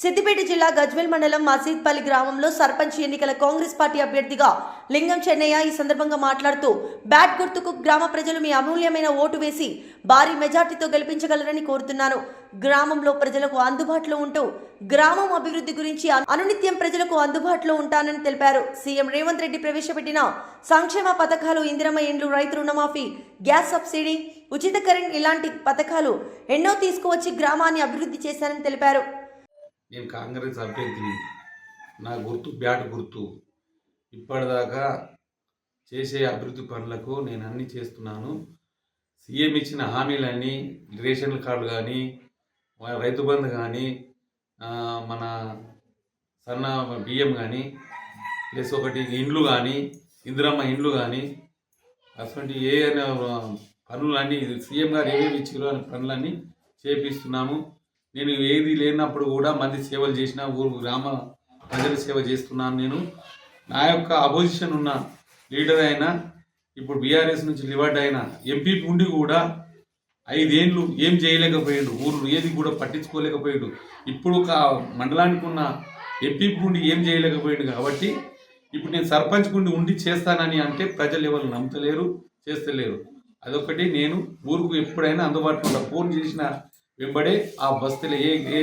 సిద్దిపేట జిల్లా గజ్వేల్ మండలం మసీద్పల్లి గ్రామంలో సర్పంచ్ ఎన్నికల కాంగ్రెస్ పార్టీ అభ్యర్థిగా లింగం చెన్నయ్య ఈ సందర్భంగా మాట్లాడుతూ బ్యాట్ గుర్తుకు గ్రామ ప్రజలు మీ అమూల్యమైన ఓటు వేసి భారీ మెజార్టీతో గెలిపించగలరని కోరుతున్నాను. గ్రామంలో ప్రజలకు అందుబాటులో ఉంటూ గ్రామం అభివృద్ధి గురించి అనునిత్యం ప్రజలకు అందుబాటులో ఉంటానని తెలిపారు. సీఎం రేవంత్ రెడ్డి ప్రవేశపెట్టిన సంక్షేమ పథకాలు ఇందిరమ్మ ఇండ్లు రైతు రుణమాఫీ గ్యాస్ సబ్సిడీ ఉచిత కరెంట్ ఇలాంటి పథకాలు ఎన్నో తీసుకువచ్చి గ్రామాన్ని అభివృద్ధి చేశారని తెలిపారు. నేను కాంగ్రెస్ అభ్యర్థిని నా గుర్తు బ్యాట్ గుర్తు ఇప్పటిదాకా చేసే అభివృద్ధి పనులకు నేను అన్ని చేస్తున్నాను సీఎం ఇచ్చిన హామీలన్నీ రేషన్ కార్డు కానీ రైతు బంధు కానీ మన సన్న బియ్యం కానీ ప్లస్ ఒకటి ఇండ్లు కానీ ఇందిరమ్మ ఇండ్లు కానీ అటువంటి ఏ పనులన్నీ సీఎం గారు ఏమేమి ఇచ్చారో అనే పనులన్నీ చేపిస్తున్నాము నేను ఏది లేనప్పుడు కూడా మంది సేవలు చేసిన ఊరు గ్రామ ప్రజల సేవ చేస్తున్నాను నేను. నా యొక్క అపోజిషన్ ఉన్న లీడర్ అయినా ఇప్పుడు బీఆర్ఎస్ నుంచి లివర్డ్ అయిన ఎంపీ ఉండి కూడా ఐదేండ్లు ఏం చేయలేకపోయాడు. ఊరు ఏది కూడా పట్టించుకోలేకపోయాడు. ఇప్పుడు ఒక మండలానికి ఉన్న ఎంపీ ఉండి ఏం చేయలేకపోయాడు కాబట్టి ఇప్పుడు నేను సర్పంచ్ గుండి ఉండి చేస్తానని అంటే ప్రజలు ఎవరు నమ్మతలేరు చేస్తలేరు. అదొకటి నేను ఊరుకు ఎప్పుడైనా అందుబాటులో ఫోన్ చేసిన వెంబడే ఆ బస్తీలో ఏ ఏ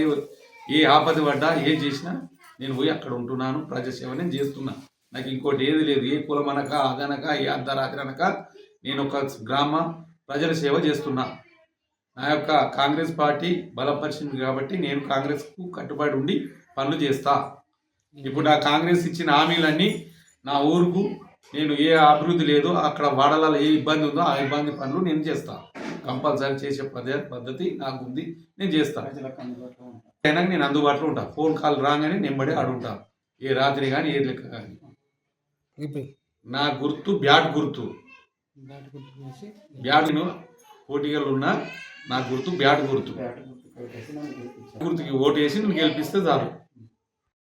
ఏ ఆపద పడ్డా ఏం చేసినా నేను పోయి అక్కడ ఉంటున్నాను ప్రజాసేవ నేను చేస్తున్నా. నాకు ఇంకోటి ఏది లేదు. ఏ కులం అనక అదనక ఏ అర్ధరాత్రి అనక నేను ఒక గ్రామ ప్రజల సేవ చేస్తున్నా. నా యొక్క కాంగ్రెస్ పార్టీ బలపరిచింది కాబట్టి నేను కాంగ్రెస్కు కట్టుబడి ఉండి పనులు చేస్తా. ఇప్పుడు నా కాంగ్రెస్ ఇచ్చిన హామీలన్నీ నా ఊరుకు నేను ఏ అభివృద్ధి లేదో అక్కడ వాడలలో ఏ ఇబ్బంది ఉందో ఆ ఇబ్బంది పనులు నేను చేస్తాను కంపల్సరీ చేసే పద్ధ పద్ధతి నాకు ఉంది. నేను చేస్తా. అయినా నేను అందుబాటులో ఉంటా. ఫోన్ కాల్ రాగానే నెంబడి అడుగుంటా ఏ రాత్రి కానీ ఏ లెక్క కానీ. నా గుర్తు బ్యాట్ గుర్తు. బ్యాట్ పోటీలు ఉన్న నా గుర్తు బ్యాట్ గుర్తు. గుర్తుకి ఓటు వేసి నేను గెలిపిస్తే చాలు.